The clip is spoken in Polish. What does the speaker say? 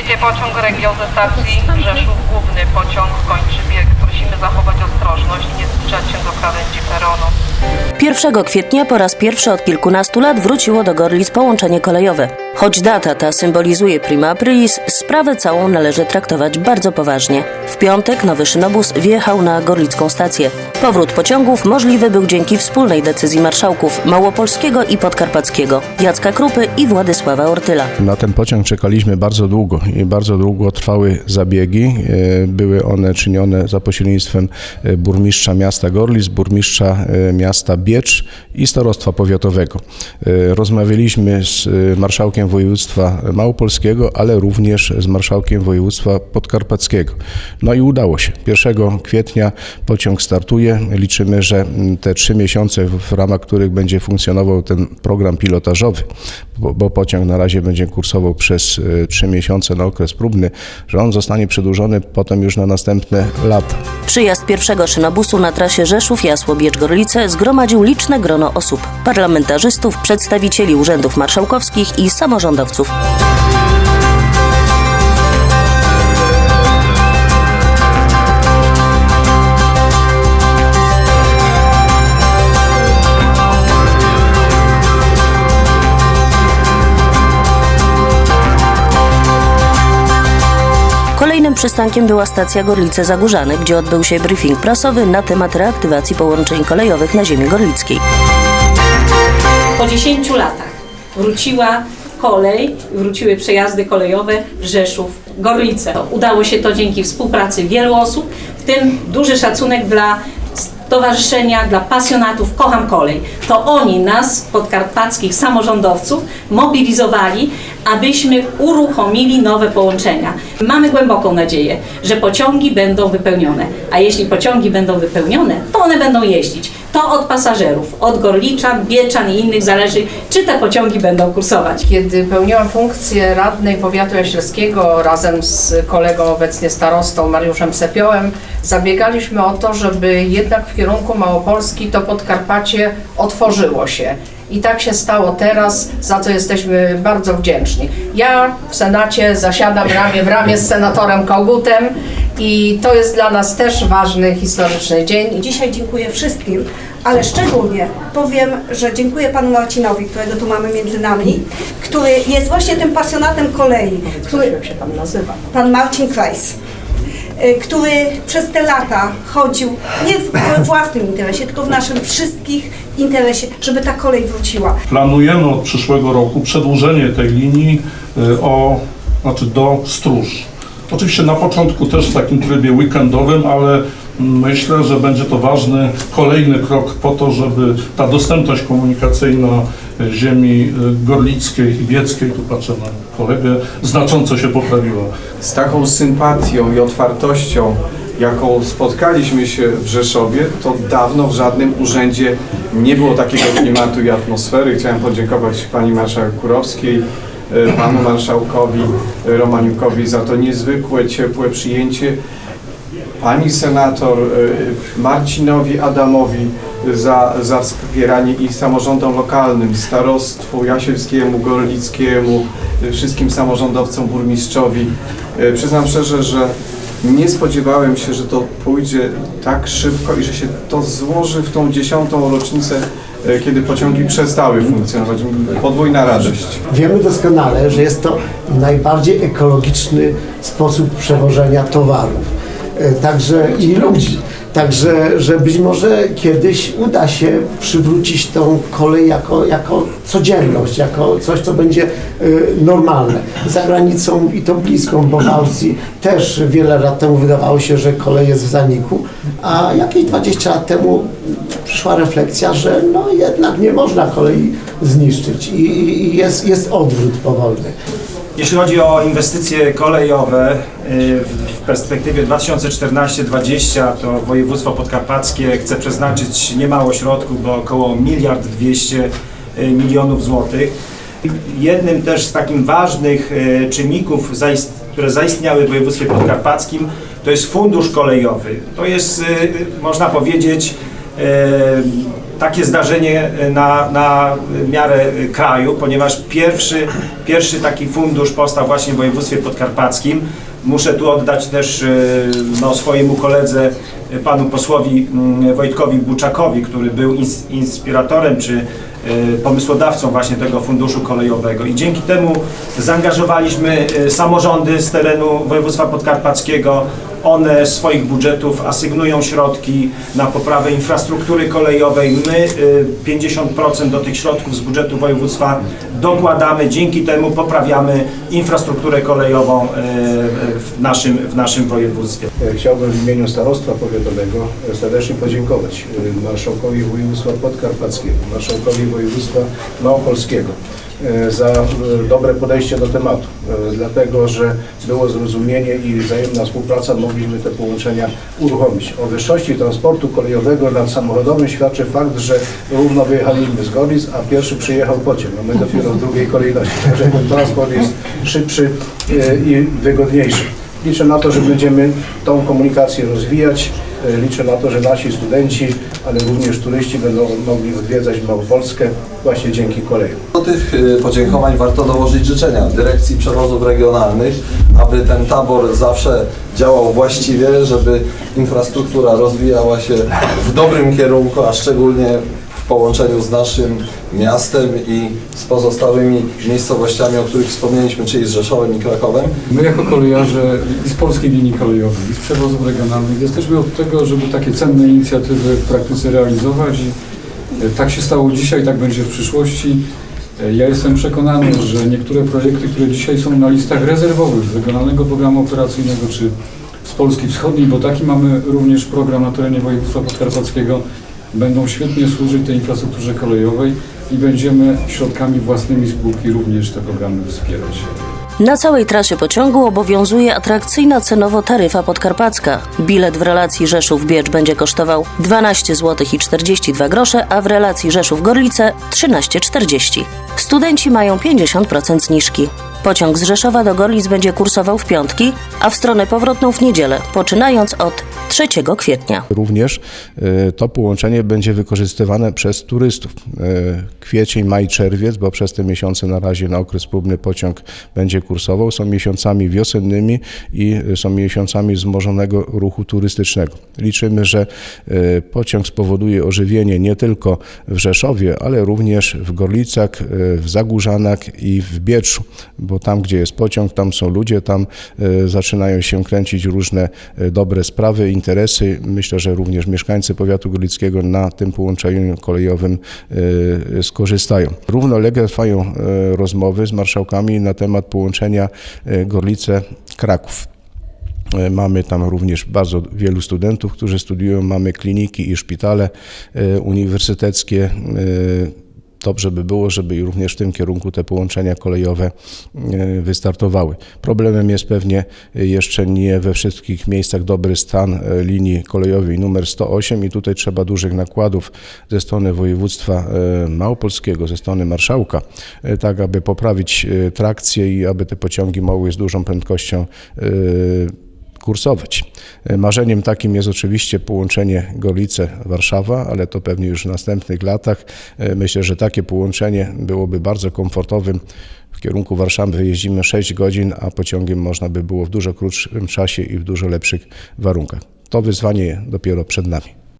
jedzie pociąg Regio ze stacji Rzeszów. Główny pociąg kończy bieg. Prosimy zachować ostrożność i nie zbliżać się do krawędzi peronu. 1 kwietnia po raz pierwszy od kilkunastu lat wróciło do Gorlic połączenie kolejowe. Choć data ta symbolizuje prima aprilis, sprawę całą należy traktować bardzo poważnie. W piątek nowy szynobus wjechał na gorlicką stację. Powrót pociągów możliwy był dzięki wspólnej decyzji marszałków Małopolskiego i Podkarpackiego, Jacka Krupy i Władysława Ortyla. Na ten pociąg czekaliśmy bardzo długo i bardzo długo trwały zabiegi. E, Były one czynione za pośrednictwem e, burmistrza miasta Gorlic, burmistrza e, miasta Biecz i starostwa powiatowego. E, Rozmawialiśmy z marszałkiem województwa małopolskiego, ale również z marszałkiem województwa podkarpackiego. No i udało się. 1 kwietnia pociąg startuje. Liczymy, że te trzy miesiące, w ramach których będzie funkcjonował ten program pilotażowy, bo, pociąg na razie będzie kursował przez trzy miesiące na okres próbny, że on zostanie przedłużony potem już na następne lata. Przyjazd pierwszego szynobusu na trasie Rzeszów-Jasło-Biecz-Gorlice zgromadził liczne grono osób, parlamentarzystów, przedstawicieli urzędów marszałkowskich i samorządowców. Kolejnym przystankiem była stacja Gorlice Zagórzane, gdzie odbył się briefing prasowy na temat reaktywacji połączeń kolejowych na ziemi gorlickiej. Po 10 latach wróciła kolej, wróciły przejazdy kolejowe Rzeszów, Gorlice. Udało się to dzięki współpracy wielu osób, w tym duży szacunek dla stowarzyszenia, dla pasjonatów Kocham Kolej. To oni nas, podkarpackich samorządowców, mobilizowali, abyśmy uruchomili nowe połączenia. Mamy głęboką nadzieję, że pociągi będą wypełnione, a jeśli pociągi będą wypełnione, to one będą jeździć. To od pasażerów, od Gorliczan, Bieczan i innych zależy, czy te pociągi będą kursować. Kiedy pełniłam funkcję radnej powiatu jaślewskiego razem z kolegą obecnie starostą Mariuszem Sepiołem, zabiegaliśmy o to, żeby jednak w kierunku Małopolski to Podkarpacie otworzyło się. I tak się stało teraz, za co jesteśmy bardzo wdzięczni. Ja w Senacie zasiadam ramię w ramię z senatorem Kogutem i to jest dla nas też ważny, historyczny dzień. Dzisiaj dziękuję wszystkim, ale szczególnie powiem, że dziękuję panu Marcinowi, którego tu mamy między nami, który jest właśnie tym pasjonatem kolei, który, Jak się pan nazywa? pan Marcin Krajs, y, który przez te lata chodził nie w we własnym interesie, tylko w naszym wszystkich interesie, żeby ta kolej wróciła. Planujemy od przyszłego roku przedłużenie tej linii y, o, znaczy do Stróż. Oczywiście na początku też w takim trybie weekendowym, ale myślę, że będzie to ważny kolejny krok po to, żeby ta dostępność komunikacyjna y, ziemi y, gorlickiej i wieckiej, tu patrzę na kolegę, znacząco się poprawiła. z taką sympatią i otwartością, jaką spotkaliśmy się w Rzeszowie, to dawno w żadnym urzędzie nie było takiego klimatu i atmosfery. Chciałem podziękować pani marszałek Kurowskiej, e, panu marszałkowi e, Romaniukowi za to niezwykłe, ciepłe przyjęcie. Pani senator e, Marcinowi Adamowi za, za wspieranie i samorządom lokalnym, starostwu jasielskiemu, gorlickiemu, e, wszystkim samorządowcom, burmistrzowi. E, Przyznam szczerze, że nie spodziewałem się, że to pójdzie tak szybko i że się to złoży w tą dziesiątą rocznicę, e, kiedy pociągi przestały funkcjonować. Podwójna radość. Wiemy doskonale, że jest to najbardziej ekologiczny sposób przewożenia towarów, e, także i ludzi. Także, że być może kiedyś uda się przywrócić tą kolej jako, jako codzienność, jako coś, co będzie e, normalne. Za granicą i to bliską, bo w Austrii też wiele lat temu wydawało się, że kolej jest w zaniku, a jakieś 20 lat temu przyszła refleksja, że no jednak nie można kolei zniszczyć i i jest, jest odwrót powolny. Jeśli chodzi o inwestycje kolejowe y, w perspektywie 2014-2020 to województwo podkarpackie chce przeznaczyć niemało środków, bo około miliard 200 milionów złotych. Jednym też z takich ważnych y, czynników, które zaistniały w województwie podkarpackim, to jest fundusz kolejowy. To jest, y, można powiedzieć, y, takie zdarzenie na, na miarę kraju, ponieważ pierwszy, pierwszy taki fundusz powstał właśnie w województwie podkarpackim. Muszę tu oddać też y, no, swojemu koledze, panu posłowi mm, Wojtkowi Buczakowi, który był ins- inspiratorem czy pomysłodawcą właśnie tego funduszu kolejowego i dzięki temu zaangażowaliśmy samorządy z terenu województwa podkarpackiego. One swoich budżetów asygnują środki na poprawę infrastruktury kolejowej. My y, 50% do tych środków z budżetu województwa dokładamy. Dzięki temu poprawiamy infrastrukturę kolejową y, w naszym, w naszym województwie. Chciałbym w imieniu Starostwa Powiatowego serdecznie podziękować y, Marszałkowi Województwa Podkarpackiego, Marszałkowi Województwa Małopolskiego y, za y, dobre podejście do tematu, y, dlatego że było zrozumienie i wzajemna współpraca, mogliśmy te połączenia uruchomić. O wyższości transportu kolejowego nad samochodowym świadczy fakt, że równo wyjechaliśmy z Gorlic, a pierwszy przyjechał pociąg, a my dopiero w drugiej kolejności. Także ten transport jest szybszy i wygodniejszy. Liczę na to, że będziemy tą komunikację rozwijać. E, Liczę na to, że nasi studenci, ale również turyści będą mogli odwiedzać Małopolskę właśnie dzięki kolejom. Do tych y, podziękowań warto dołożyć życzenia Dyrekcji Przewozów Regionalnych, aby ten tabor zawsze działał właściwie, żeby infrastruktura rozwijała się w dobrym kierunku, a szczególnie połączeniu z naszym miastem i z pozostałymi miejscowościami, o których wspomnieliśmy, czyli z Rzeszowem i Krakowem. My jako kolejarze z polskiej linii kolejowej, i z przewozów regionalnych jesteśmy od tego, żeby takie cenne inicjatywy w praktyce realizować i e, tak się stało dzisiaj, tak będzie w przyszłości. E, Ja jestem przekonany, że niektóre projekty, które dzisiaj są na listach rezerwowych z Regionalnego Programu Operacyjnego czy z Polski Wschodniej, bo taki mamy również program na terenie województwa podkarpackiego, będą świetnie służyć tej infrastrukturze kolejowej i będziemy środkami własnymi spółki również te programy wspierać. Na całej trasie pociągu obowiązuje atrakcyjna cenowo taryfa podkarpacka. Bilet w relacji Rzeszów-Biecz będzie kosztował 12 zł i 42 grosze, a w relacji Rzeszów-Gorlice 13,40. Studenci mają 50% zniżki. Pociąg z Rzeszowa do Gorlic będzie kursował w piątki, a w stronę powrotną w niedzielę, poczynając od 3 kwietnia. Również e, to połączenie będzie wykorzystywane przez turystów. E, Kwiecień, maj, czerwiec, bo przez te miesiące na razie na okres próbny pociąg będzie kursował, są miesiącami wiosennymi i e, są miesiącami wzmożonego ruchu turystycznego. Liczymy, że pociąg spowoduje ożywienie nie tylko w Rzeszowie, ale również w Gorlicach, w Zagórzanach i w Bieczu, bo tam, gdzie jest pociąg, tam są ludzie, tam e, zaczynają się kręcić różne e, dobre sprawy, interesy. Myślę, że również mieszkańcy powiatu gorlickiego na tym połączeniu kolejowym e, skorzystają. Równolegle trwają rozmowy z marszałkami na temat połączenia Gorlice-Kraków. Mamy tam również bardzo wielu studentów, którzy studiują, mamy kliniki i szpitale uniwersyteckie. Dobrze by było, żeby również w tym kierunku te połączenia kolejowe e, wystartowały. Problemem jest pewnie jeszcze nie we wszystkich miejscach dobry stan e, linii kolejowej numer 108 i tutaj trzeba dużych nakładów ze strony województwa e, małopolskiego, ze strony marszałka, tak aby poprawić trakcję i aby te pociągi mogły z dużą prędkością kursować. E, Marzeniem takim jest oczywiście połączenie Gorlice-Warszawa, ale to pewnie już w następnych latach. E, Myślę, że takie połączenie byłoby bardzo komfortowym. W kierunku Warszawy jeździmy 6 godzin, a pociągiem można by było w dużo krótszym czasie i w dużo lepszych warunkach. To wyzwanie dopiero przed nami.